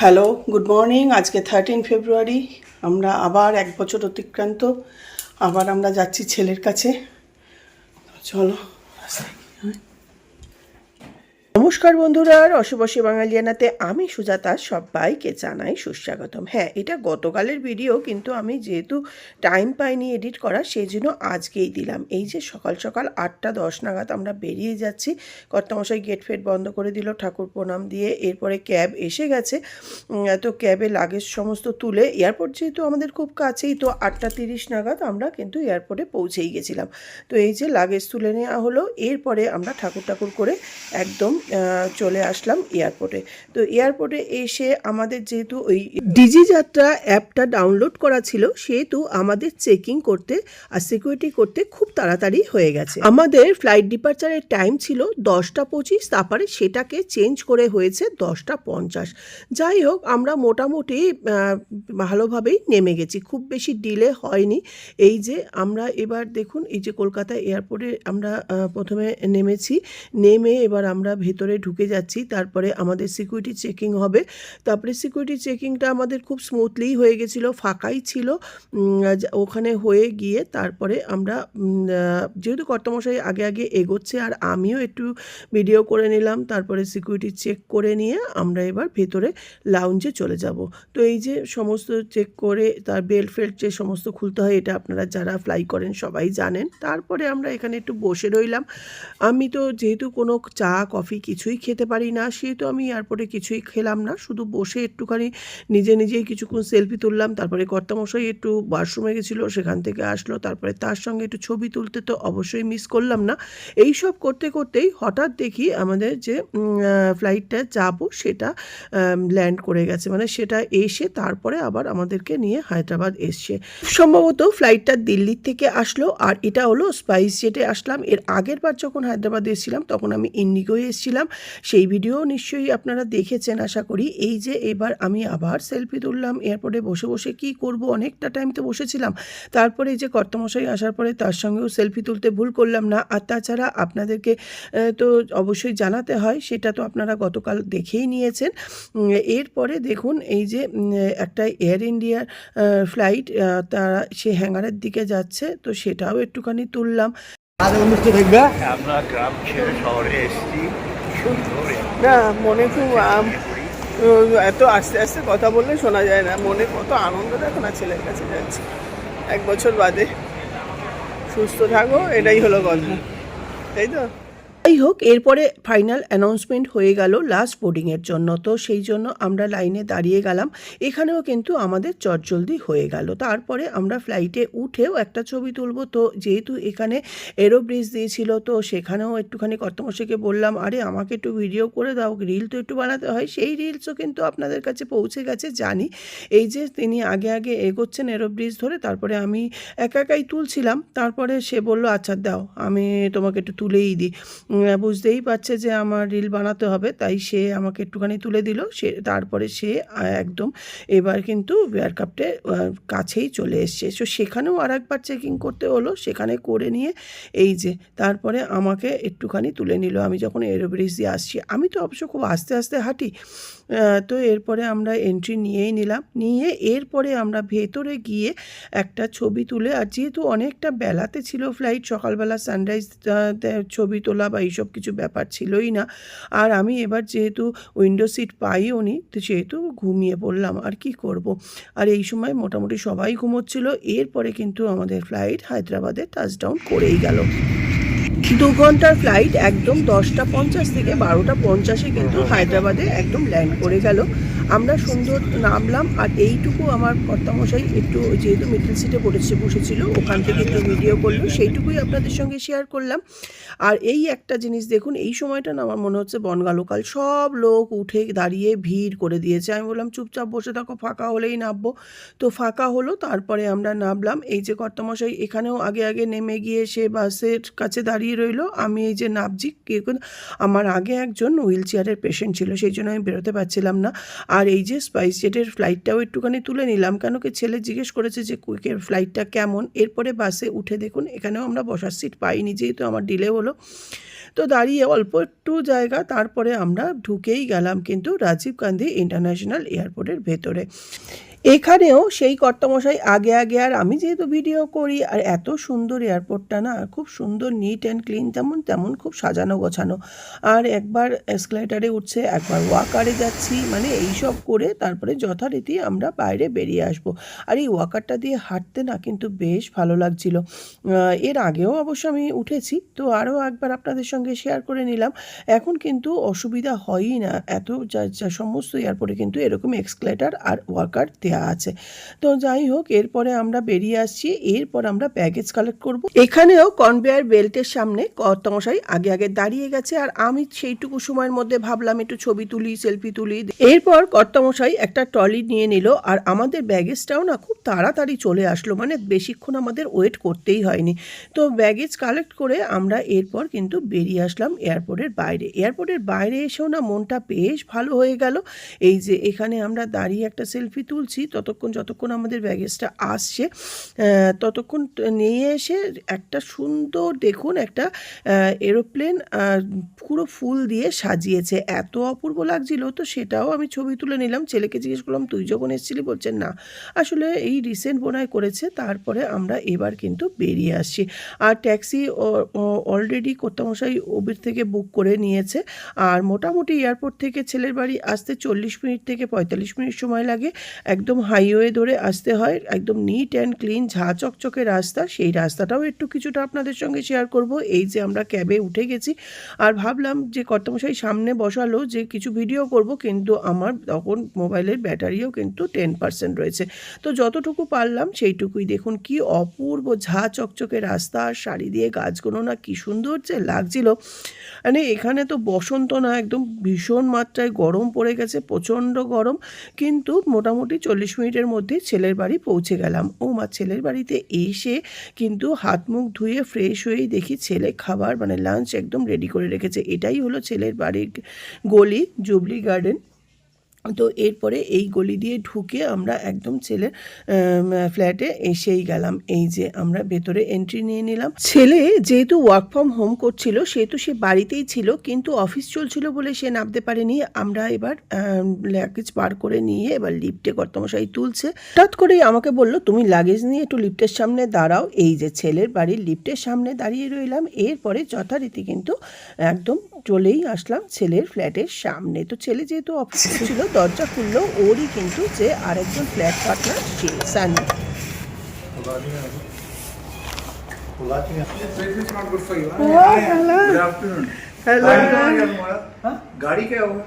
Hello good morning আজকে thirteen February আমরা আবার এক বছর অতিক্রান্ত। আবার আমরা যাচ্ছি ছেলের কাছে। চলো। নমস্কার বন্ধুরা, রসবসী বাঙালিয়ানাতে আমি সুজাতা, সবাইকে জানাই সুস্বাগতম। হ্যাঁ এটা গতকালের ভিডিও, কিন্তু আমি যেহেতু টাইম পাইনি এডিট করা সেই জন্য আজকেই দিলাম। এই যে সকাল সকাল আটটা দশ নাগাদ আমরা বেরিয়ে যাচ্ছি, কর্তামশাই গেট ফেট বন্ধ করে দিল, ঠাকুর প্রণাম দিয়ে এরপরে ক্যাব এসে গেছে। তো ক্যাবে লাগেজ সমস্ত তুলে এয়ারপোর্ট যেহেতু আমাদের খুব কাছেই, তো আটটা তিরিশ নাগাদ আমরা কিন্তু এয়ারপোর্টে পৌঁছেই গেছিলাম। তো এই যে লাগেজ তুলে নেওয়া হলো, এরপরে আমরা ঠাকুর ঠাকুর করে একদম চলে আসলাম এয়ারপোর্টে। তো এয়ারপোর্টে এসে আমাদের যেহেতু ওই ডিজি যাত্রা অ্যাপটা ডাউনলোড করা ছিল, সেহেতু আমাদের চেকিং করতে আর সিকিউরিটি করতে খুব তাড়াতাড়ি হয়ে গেছে। আমাদের ফ্লাইট ডিপার্চারের টাইম ছিল দশটা পঁচিশ, তারপরে সেটাকে চেঞ্জ করে হয়েছে দশটা পঞ্চাশ। যাই হোক, আমরা মোটামুটি ভালোভাবেই নেমে গেছি। খুব বেশি ডিলে হয়নি। এই যে আমরা এবার দেখুন, এই যে কলকাতা এয়ারপোর্টে আমরা প্রথমে নেমেছি। নেমে এবার আমরা ভেতরে ঢুকে যাচ্ছি, তারপরে আমাদের সিকিউরিটি চেকিং হবে। তারপরে সিকিউরিটি চেকিংটা আমাদের খুব স্মুথলি হয়ে গেছিল, ফাঁকাই ছিল। ওখানে হয়ে গিয়ে তারপরে আমরা যেহেতু কর্তমশাই আগে আগে এগোচ্ছে, আর আমিও একটু ভিডিও করে নিলাম, তারপরে সিকিউরিটি চেক করে নিয়ে আমরা এবার ভেতরে লাউঞ্জে চলে যাব। তো এই যে সমস্ত চেক করে, তার বেল্ট ফেল্ট যে সমস্ত খুলতে হয়, এটা আপনারা যারা ফ্লাই করেন সবাই জানেন। তারপরে আমরা এখানে একটু বসে রইলাম। আমি তো যেহেতু কোনো চা, কফি কিছুই খেতে পারি না, সেহেতু আমি এয়ারপোর্টে কিছুই খেলাম না। শুধু বসে একটুখানি নিজে নিজেই কিছুক্ষণ সেলফি তুললাম, তারপরে কর্তামশাই একটু ওয়াশরুমে গেছিল, সেখান থেকে আসলো, তারপরে তার সঙ্গে একটু ছবি তুলতে তো অবশ্যই মিস করলাম না। এই সব করতে করতেই হঠাৎ দেখি আমাদের যে ফ্লাইটটা যাব সেটা ল্যান্ড করে গেছে। মানে সেটা এসে তারপরে আবার আমাদেরকে নিয়ে হায়দ্রাবাদ এসছে। সম্ভবত ফ্লাইটটা দিল্লির থেকে আসলো, আর এটা হলো স্পাইস জেটে আসলাম। এর আগের বার যখন হায়দ্রাবাদ এসেছিলাম, তখন আমি ইন্ডিগোয় এসেছিলাম। সেই ভিডিও নিশ্চয়ই আপনারা দেখেছেন আশা করি। এই যে এবার আমি আবার সেলফি তুললাম এয়ারপোর্টে বসে বসে কি করব অনেকটা টাইম তো বসেছিলাম। তারপরে এই যে কর্তমশাই আসার পরে তার সঙ্গেও সেলফি তুলতে ভুল করলাম না। আর তাছাড়া আপনাদেরকে তো অবশ্যই জানাতে হয় সেটা তো আপনারা গতকাল দেখেই নিয়েছেন। এরপরে দেখুন এই যে একটা এয়ার ইন্ডিয়ার ফ্লাইট তারা সে হ্যাঙ্গারের দিকে যাচ্ছে তো সেটাও একটুখানি তুললাম। আমরা গ্রাম ছেড়ে শহরে এসেছি। না, মনে খুব এত আস্তে আস্তে কথা বললে শোনা যায় না। মনে কত আনন্দ দেখো না, ছেলের কাছে যাচ্ছে। এক বছর বাদে সুস্থ থাকো, এটাই হলো কথা। তাই তো? যাই হোক, এরপরে ফাইনাল অ্যানাউন্সমেন্ট হয়ে গেল লাস্ট বোর্ডিংয়ের জন্য। তো সেই জন্য আমরা লাইনে দাঁড়িয়ে গেলাম। এখানেও কিন্তু আমাদের চটজলদি হয়ে গেল। তারপরে আমরা ফ্লাইটে উঠেও একটা ছবি তুলবো। তো যেহেতু এখানে এরো ব্রিজ দিয়েছিল, তো সেখানেও একটুখানি কর্তমশাইকে বললাম, আরে, আমাকে একটু ভিডিও করে দাও। রিল তো একটু বানাতে হয়। সেই রিলসও কিন্তু আপনাদের কাছে পৌঁছে গেছে, জানি। এই যে তিনি আগে আগে এগোচ্ছেন এরো ব্রিজ ধরে, তারপরে আমি একা একাই তুলছিলাম। তারপরে সে বলল আচ্ছা দাও, আমি তোমাকে একটু তুলেই দিই। বুঝতেই পারছে যে আমার রিল বানাতে হবে, তাই সে আমাকে একটুখানি তুলে দিল। সে, তারপরে সে একদম এবার কিন্তু এয়ারক্রাফটে কাছেই চলে এসছে। সো সেখানেও আর একবার চেকিং করতে হলো, সেখানে করে নিয়ে এই যে, তারপরে আমাকে একটুখানি তুলে নিল। আমি যখন এরোব্রিজ দিয়ে আসছি, আমি তো অবশ্য খুব আস্তে আস্তে হাঁটি তো এরপরে আমরা এন্ট্রি নিয়েই নিলাম। নিয়ে এরপরে আমরা ভেতরে গিয়ে একটা ছবি তুলে, আর যেহেতু অনেকটা বেলাতে ছিল ফ্লাইট সকালবেলা সানরাইজ ছবি তোলা বা এইসব কিছু ব্যাপার ছিলই না। আর আমি এবার যেহেতু উইন্ডো সিট পাইও নি, তো সেহেতু ঘুমিয়ে পড়লাম, আর কি করব। আর এই সময় মোটামুটি সবাই ঘুমোচ্ছিল। এরপরে কিন্তু আমাদের ফ্লাইট হায়দ্রাবাদে টাচডাউন করেই গেল। দু ঘণ্টার ফ্লাইট একদম দশটা পঞ্চাশ থেকে বারোটা পঞ্চাশে কিন্তু হায়দ্রাবাদে একদম ল্যান্ড করে গেল। আমরা সুন্দর নামলাম আর এইটুকু আমার কর্তামশাই একটু যেহেতু মিডিল সিটে পড়েছে, বসেছিল, ওখান থেকে একটু ভিডিও করল, সেইটুকুই আপনাদের সঙ্গে শেয়ার করলাম। আর এই একটা জিনিস দেখুন, এই সময়টা না আমার মনে হচ্ছে বনগালোকাল, সব লোক উঠে দাঁড়িয়ে ভিড় করে দিয়েছে। আমি বললাম, চুপচাপ বসে থাকো, ফাঁকা হলেই নামবো। তো ফাঁকা হলো, তারপরে আমরা নামলাম। এই যে কর্তামশাই এখানেও আগে আগে নেমে গিয়ে সে বাসের কাছে দাঁড়িয়ে রইল। আমি এই যে কে আমার আগে একজন হুইল চেয়ারের পেশেন্ট ছিল, সেই জন্য আমি বেরোতে পারছিলাম না। আর এই যে স্পাইস জেটের ফ্লাইটটাও একটুখানি তুলে নিলাম, কেন কি ছেলে জিজ্ঞেস করেছে যে কুইকের ফ্লাইটটা কেমন? এরপরে বাসে উঠে দেখুন, এখানেও আমরা বসার সিট পাইনি যেহেতু আমার ডিলে হলো। তো দাঁড়িয়ে অল্প একটু জায়গা, তারপরে আমরা ঢুকেই গেলাম কিন্তু রাজীব গান্ধী ইন্টারন্যাশনাল এয়ারপোর্টের ভেতরে। এখানেও সেই কর্তামশাই আগে আগে, আর আমি যেহেতু ভিডিও করি, আর এত সুন্দর এয়ারপোর্টটা না, খুব সুন্দর নিট অ্যান্ড ক্লিন তেমন তেমন খুব সাজানো গোছানো। আর একবার এসকেলেটারে উঠছে, একবার ওয়াকারে যাচ্ছি মানে এই সব করে তারপরে যথারীতি আমরা বাইরে বেরিয়ে আসব। আর এই ওয়াকারটা দিয়ে হাঁটতে না কিন্তু বেশ ভালো লাগছিল। এর আগেও অবশ্য আমি উঠেছি, তো আরও একবার আপনাদের সঙ্গে শেয়ার করে নিলাম। এখন কিন্তু অসুবিধা হয়ই না, এত যা সমস্ত এয়ারপোর্টে কিন্তু এরকম এক্সক্লেটার আর ওয়ার্কার দেওয়া আছে। তো যাই হোক, এরপরে আমরা বেরিয়ে আসছি। এরপর আমরা ব্যাগেজ কালেক্ট করব। এখানেও কনভেয়ার বেল্টের সামনে কর্তামশাই আগে আগে দাঁড়িয়ে গেছে আর আমি সেইটুকু সময়ের মধ্যে ভাবলাম একটু ছবি তুলি সেলফি তুলি। এরপর কর্তমশাই একটা ট্রলি নিয়ে নিল আর আমাদের ব্যাগেজটাও না খুব তাড়াতাড়ি চলে আসলো। মানে বেশিক্ষণ আমাদের ওয়েট করতেই হয়নি। তো ব্যাগেজ কালেক্ট করে আমরা এরপর কিন্তু বেরিয়ে আসলাম এয়ারপোর্টের বাইরে। এয়ারপোর্টের বাইরে এসেও না মনটা বেশ ভালো হয়ে গেল। এই যে এখানে আমরা দাঁড়িয়ে একটা সেলফি তুলছি। ততক্ষণ যতক্ষণ আমাদের ব্যাগেজটা আসছে ততক্ষণ নিয়ে এসে একটা সুন্দর দেখুন একটা এরোপ্লেন পুরো ফুল দিয়ে সাজিয়েছে। এত অপূর্ব লাগছিল, তো সেটাও আমি ছবি তুলে নিলাম। ছেলেকে জিজ্ঞেস করলাম, তুই যখন এসেছিলি? বলছেন না। আসলে এই রিসেন্ট বোনায় করেছে, তারপরে আমরা এবার কিন্তু বেরিয়ে আসছি। আর ট্যাক্সি অলরেডি কর্তামশাই ওবির থেকে বুক করে নিয়েছে। আর মোটামুটি এয়ারপোর্ট থেকে ছেলের বাড়ি আসতে চল্লিশ মিনিট থেকে পঁয়তাল্লিশ মিনিট সময় লাগে। একদম হাইওয়ে ধরে আসতে হয়, একদম নিট অ্যান্ড ক্লিন ঝা চকচকে রাস্তা, সেই রাস্তাটাও একটু কিছুটা আপনাদের সঙ্গে শেয়ার করব। এই যে আমরা ক্যাবে উঠে গেছি আর ভাবলাম যে কর্তামশাই সামনে বসালো যে কিছু ভিডিও করব, কিন্তু আমার তখন মোবাইলের ব্যাটারিও কিন্তু টেন পার্সেন্ট রয়েছে। তো যতটুকু পারলাম সেইটুকুই। দেখুন কি অপূর্ব ঝা চকচকে রাস্তা আর শাড়ি দিয়ে গাছগুলো না কি সুন্দর যে লাগছিল। মানে এখানে তো বসন্ত না, একদম ভীষণ মাত্রায় গরম পড়ে গেছে, প্রচণ্ড গরম। কিন্তু মোটামুটি চল্লিশ মিনিটের মধ্যে ছেলের বাড়ি পৌঁছে গেলাম। ও মা ছেলের বাড়িতে এসে কিন্তু হাত মুখ ধুয়ে ফ্রেশ হয়েই দেখি ছেলে খাবার মানে লাঞ্চ একদম রেডি করে রেখেছে। এটাই হলো ছেলের বাড়ির গলি জুবলি গার্ডেন তো এরপরে এই গলি দিয়ে ঢুকে আমরা একদম ছেলের ফ্ল্যাটে এসেই গেলাম। এই যে আমরা ভেতরে এন্ট্রি নিয়ে নিলাম। ছেলে যেহেতু ওয়ার্ক ফ্রম হোম করছিল, সেহেতু সে বাড়িতেই ছিল, কিন্তু অফিস চলছিল বলে সে নামতে পারেনি। আমরা এবার লাগেজ পার করে নিয়ে এবার লিফটে কর্তমশাই তুলছে। হঠাৎ করেই আমাকে বলল, তুমি লাগেজ নিয়ে একটু লিফটের সামনে দাঁড়াও। এই যে ছেলের বাড়ির লিফটের সামনে দাঁড়িয়ে রইলাম। এরপরে যথারীতি কিন্তু একদম চলেই আসলাম ছেলের ফ্ল্যাটের সামনে। তো ছেলে যেহেতু অফিসে ছিল দরজা খুললো ওরই কিন্তু যে আরেকজন flat partner say Sunny This is not good for you. huh? Good afternoon hello हाँ? गाड़ी क्या हुआ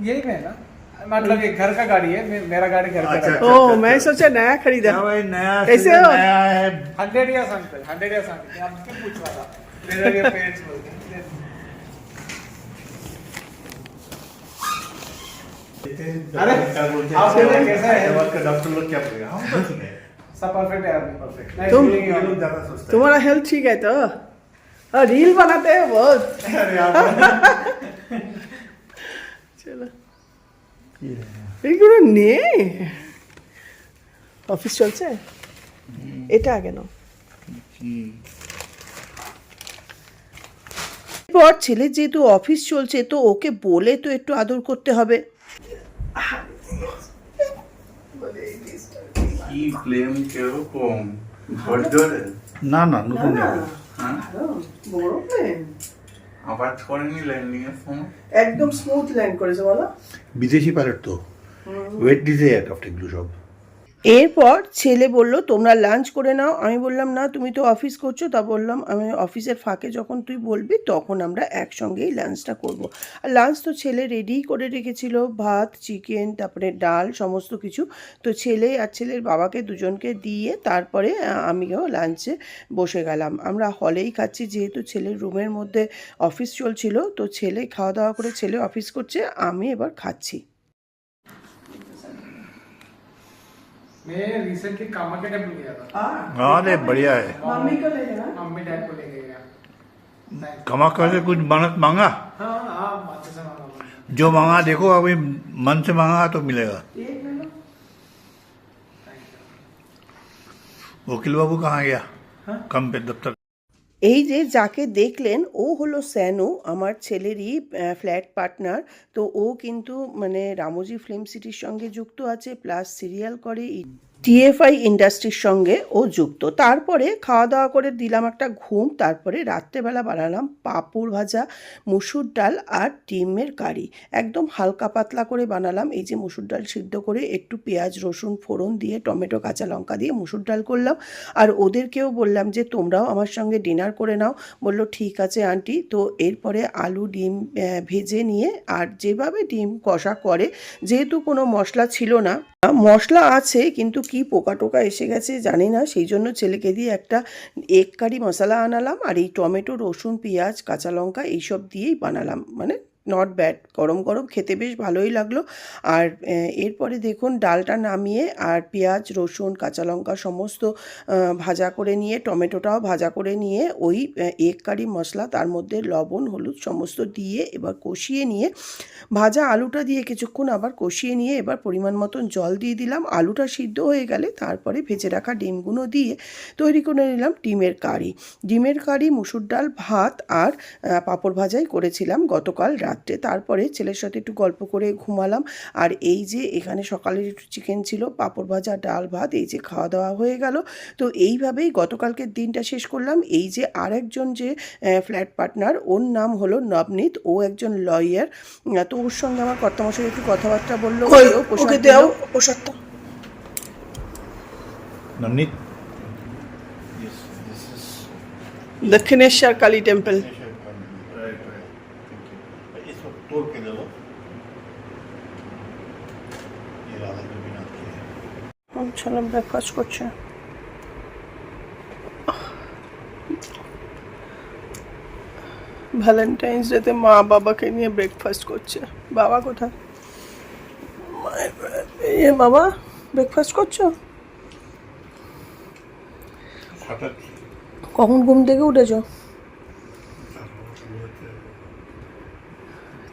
यही में ना मतलब ये घर का गाड़ी है मे- मेरा गाड़ी घर का अच्छा, गाड़ी ओ मैं सोचा नया खरीदा क्या भाई नया कैसे सीजन हो? नया है हंड्रेड या समथिंग हंड्रेड या समथिंग आप क्यों पूछ रहा था मेरा ये पेरेंट्स बोलते हैं अरे, क्या बोलते आप हैं बोले कैसा है? हैदराबाद का डॉक्टर लोग क्या बोलेगा हम तो सुने सब परफेक्ट है अभी परफेक्ट तुम- ये लोग ज्यादा सोचते हैं तुम्हारा हेल्थ ठीक है तो और रील बनाते हैं बहुत अरे आप চলো এগুলো নেই অফিস চলছে এটা আগে নাও এরপর ছেলে যেহেতু অফিস চলছে তো ওকে বলে তো একটু আদর করতে হবে কি কীরকম? না না নতুন হ্যাঁ? বড় প্লেন আবার করেনি ল্যান্ডিং এর সময় একদম স্মুথ ল্যান্ড করেছে বলো। বিদেশি পাইলট তো। ওয়েট ডিজে এয়ারক্রাফট এগুলো সব। এরপর ছেলে বলল, তোমরা লাঞ্চ করে নাও। আমি বললাম, না, তুমি তো অফিস করছ। তা বললাম, আমি অফিসের ফাঁকে যখন তুই বলবি, তখন আমরা একসঙ্গেই লাঞ্চটা করব। আর লাঞ্চ তো ছেলে রেডিই করে রেখেছিল, ভাত চিকেন তারপরে ডাল, সমস্ত কিছু। তো ছেলে আর ছেলের বাবাকে দুজনকে দিয়ে তারপরে আমিও লাঞ্চে বসে গেলাম। আমরা হলেই খাচ্ছি, যেহেতু ছেলের রুমের মধ্যে অফিস চলছিল, তো ছেলে খাওয়া দাওয়া করে ছেলে অফিস করছে, আমি এবার খাচ্ছি। मैं रिसेंटली कामा के टेंपल गया था। अरे बढ़िया है। मम्मी को ले गया मम्मी डैड को ले गया। Thank you. कमा से कुछ मन्नत मांगा? हाँ हाँ अच्छे से मांगा जो मांगा देखो अभी मन से मांगा तो मिलेगा। ले लो. वकील बाबू कहाँ गया? हाँ? कम पे दफ्तर এই যে যাকে দেখলেন, ও হলো স্যানু, আমার ছেলেরই ফ্ল্যাট পার্টনার তো ও কিন্তু মানে রামোজি ফিল্ম সিটির সঙ্গে যুক্ত আছে প্লাস সিরিয়াল করে টিএফআই ইন্ডাস্ট্রির সঙ্গে ও যুক্ত। তারপরে খাওয়া দাওয়া করে দিলাম একটা ঘুম, তারপরে রাত্রেবেলা বানালাম পাঁপড় ভাজা, মুসুর ডাল আর ডিমের কারি। একদম হালকা পাতলা করে বানালাম। এই যে মুসুর ডাল সিদ্ধ করে একটু পেঁয়াজ, রসুন, ফোড়ন দিয়ে, টমেটো, কাঁচা লঙ্কা দিয়ে মুসুর ডাল করলাম। আর ওদেরকেও বললাম যে, তোমরাও আমার সঙ্গে ডিনার করে নাও। বলল, ঠিক আছে আন্টি। তো এরপরে আলু, ডিম ভেজে নিয়ে আর যেভাবে ডিম কষা করে, যেহেতু কোনো মশলা ছিল না মশলা আছে, কিন্তু কি পোকা টোকা এসে গেছে জানি না। সেই জন্য ছেলেকে দিয়ে একটা এগ কারি মশলা আনালাম আর এই টমেটো, রসুন, পেঁয়াজ, কাঁচা লঙ্কা এইসব দিয়েই বানালাম। মানে নট ব্যাড গরম গরম খেতে বেশ ভালোই লাগল। আর এরপরে দেখুন ডালটা নামিয়ে আর পেঁয়াজ, রসুন, কাঁচা লঙ্কা সমস্ত ভাজা করে নিয়ে, টমেটোটাও ভাজা করে নিয়ে ওই এগ কারি মশলা, তার মধ্যে লবণ, হলুদ সমস্ত দিয়ে এবার কষিয়ে নিয়ে, ভাজা আলুটা দিয়ে কিছুক্ষণ আবার কষিয়ে নিয়ে এবার পরিমাণ মতন জল দিয়ে দিলাম। আলুটা সিদ্ধ হয়ে গেলে তারপরে ভেজে রাখা ডিমগুলো দিয়ে তৈরি করে নিলাম ডিমের কারি। ডিমের কারি, মুসুর ডাল, ভাত আর পাঁপড় ভাজাই করেছিলাম গতকাল রাত্রে তারপরে ছেলের সাথে একটু গল্প করে ঘুমালাম। আর এই যে এখানে সকালের একটু চিকেন ছিল পাঁপড় ভাজা ডাল ভাত এই যে খাওয়া দাওয়া হয়ে গেল। তো এইভাবেই গতকালকের দিনটা শেষ করলাম। এই যে আরেকজন যে ফ্ল্যাট পার্টনার ওর নাম হলো নবনীত। ও একজন লয়ার তো ওর সঙ্গে আমার কর্তামশাই একটু কথাবার্তা বলল দক্ষিণেশ্বর কালী টেম্পল ছেলে ব্রেকফাস্ট করছে? ভ্যালেন্টাইন্স ডেতে মা বাবাকে নিয়ে ব্রেকফাস্ট করছে। বাবা কোথায়? এ বাবা ব্রেকফাস্ট করছ? কখন ঘুম থেকে উঠেছো?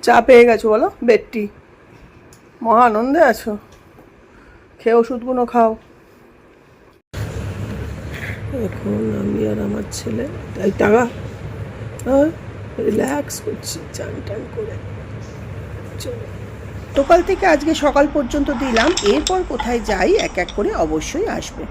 চা পেয়ে গেছো বলো বেডটি। মহা আনন্দে আছো। খেয়ে ওষুধগুলো খাও। এখন আমি আর আমার ছেলে তাই টাকা রিল্যাক্স করছি চান টান করে। চলো। সকাল থেকে আজকে সকাল পর্যন্ত দিলাম এরপর কোথায় যাই এক এক করে অবশ্যই আসবে।